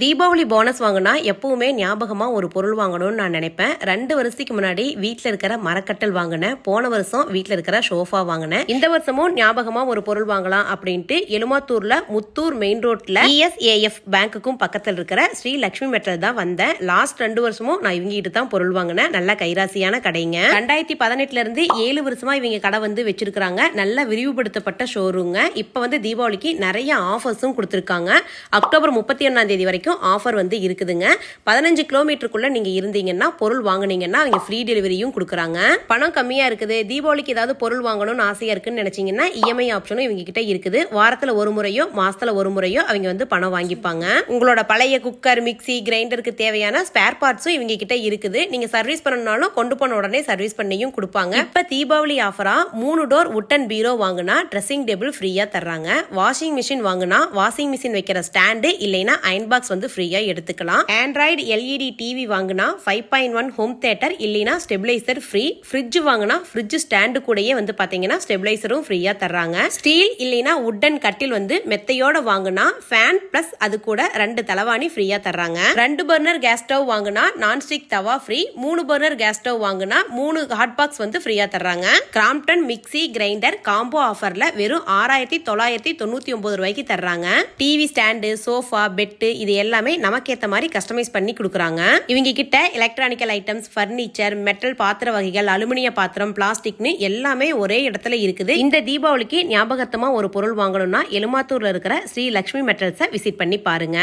Deepavali bonus வாங்கினா எப்பவுமே ஞாபகமாக ஒரு பொருள் வாங்கணும்னு நான் நினைப்பேன். ரெண்டு வருஷத்துக்கு முன்னாடி வீட்டில் இருக்கிற மரக்கட்டல் வாங்கினேன். போன வருஷம் வீட்டில் இருக்கிற ஷோஃபா வாங்கினேன். இந்த வருஷமும் ஞாபகமாக ஒரு பொருள் வாங்கலாம் அப்படின்ட்டு எலுமாத்தூரில் முத்தூர் மெயின் ரோட்டில் இஎஸ்ஏஎஃப் பேங்க்குக்கும் பக்கத்தில் இருக்கிற ஸ்ரீ லக்ஷ்மி மெட்டல் தான் வந்தேன். லாஸ்ட் ரெண்டு வருஷமும் நான் இவங்ககிட்ட தான் பொருள் வாங்கினேன். நல்ல கைராசியான கடைங்க. ரெண்டாயிரத்தி பதினெட்டுல இருந்து ஏழு வருஷமா இவங்க கடை வந்து வச்சிருக்காங்க நல்ல விரிவுபடுத்தப்பட்ட ஷோரூங்க இப்போ வந்து தீபாவளிக்கு நிறைய ஆஃபர்ஸும் கொடுத்துருக்காங்க. அக்டோபர் முப்பத்தி ஒன்னாம் தேதி வரைக்கும் ஆஃபர் வந்து இருக்குதுங்க. பதினஞ்சு கிலோமீட்டருக்குள்ள நீங்க இருந்தீங்கன்னா பொருள் வாங்கினீங்கன்னா அவங்க ஃப்ரீ டெலிவரியும் கொடுக்குறாங்க. பணம் கம்மியா இருக்குது. தீபாவளிக்கு ஏதாவது பொருள் வாங்கணும்னு ஆசையா இருக்குன்னு நினைச்சீங்கன்னா இஎம்ஐ ஆப்ஷனும் இவங்க கிட்ட இருக்குது. வாரத்துல ஒரு முறையோ மாசத்துல ஒரு முறையோ அவங்க வந்து பணம் வாங்கிப்பாங்க. உங்களோட பழைய குக்கர் மிக்ஸி கிரைண்டருக்கு தேவையான ஸ்பேர் பார்ட்ஸும் இவங்க கிட்ட இருக்குது. நீங்க சர்வீஸ் பண்ணணும்னாலும் கொண்டு போன உடனே சர்வீஸ் பண்ணியும் கொடுப்பாங்க. இப்ப தீபாவளி ஆஃபரா மூணு டோர் உட்டன் பீரோ வாங்கினா ட்ரெஸ்ஸிங் டேபிள் ஃப்ரீயா தர்றாங்க. வாஷிங் மிஷின் வாங்குனா வாஷிங் மிஷின் வைக்கிற ஸ்டாண்டு இல்லைன்னா அயன் பாக்ஸ் வந்து ஃப்ரீயா எடுத்துக்கலாம். ஆண்ட்ராய்டு எல்இடி டிவி வாங்கினா five point one home theatre இல்லைன்னா ஸ்டெபிளைசர் ஃப்ரீ ஃப்ரிட்ஜ் வாங்கினா ஃப்ரிட்ஜ் ஸ்டாண்டு கூடயே வந்து பாத்தீங்கன்னா ஸ்டெபிளைசரும் ஃப்ரீயா தர்றாங்க. ஸ்டீல் இல்லைன்னா உட்டன் கட்டில் வந்து மெத்தையோட வாங்கினா ஃபேன் பிளஸ் அது கூட ரெண்டு தலவாணி ஃப்ரீயா தர்றாங்க. ரெண்டு பர்னர் கேஸ் ஸ்டவ் வாங்கினா நான்ஸ்டிக் தவா ஃப்ரீ மூணு பர்னர் கேஸ் ஸ்டவ் வாங்கினா மூணு ஹாட் பாக்ஸ் வந்து ஃப்ரீயா தர்றாங்க. கிராம்ப்டன் மிக்ஸி கிரைண்டர் காம்போ ஆஃபர்ல வெறும் ஆறாயிரத்தி தொள்ளாயிரத்தி தொண்ணூத்தி ஒன்பது ரூபாய்க்கு தர்றாங்க. டிவி ஸ்டாண்டு சோஃபா பெட்டு இது எல்லாமே நமக்கேற்ற மாதிரி கஸ்டமைஸ் பண்ணி கொடுக்குறாங்க. இவங்க கிட்ட எலக்ட்ரானிக்கல் ஐட்டம்ஸ் ஃபர்னிச்சர் மெட்டல் பாத்திர வகைகள் அலுமினிய பாத்திரம் பிளாஸ்டிக்னு எல்லாமே ஒரே இடத்துல இருக்குது. இந்த தீபாவளிக்கு ஞாபகத்தமா ஒரு பொருள் வாங்கணும்னா எலுமாத்தூர்ல இருக்கிற ஸ்ரீ லக்ஷ்மி மெட்டல்ஸை விசிட் பண்ணி பாருங்க.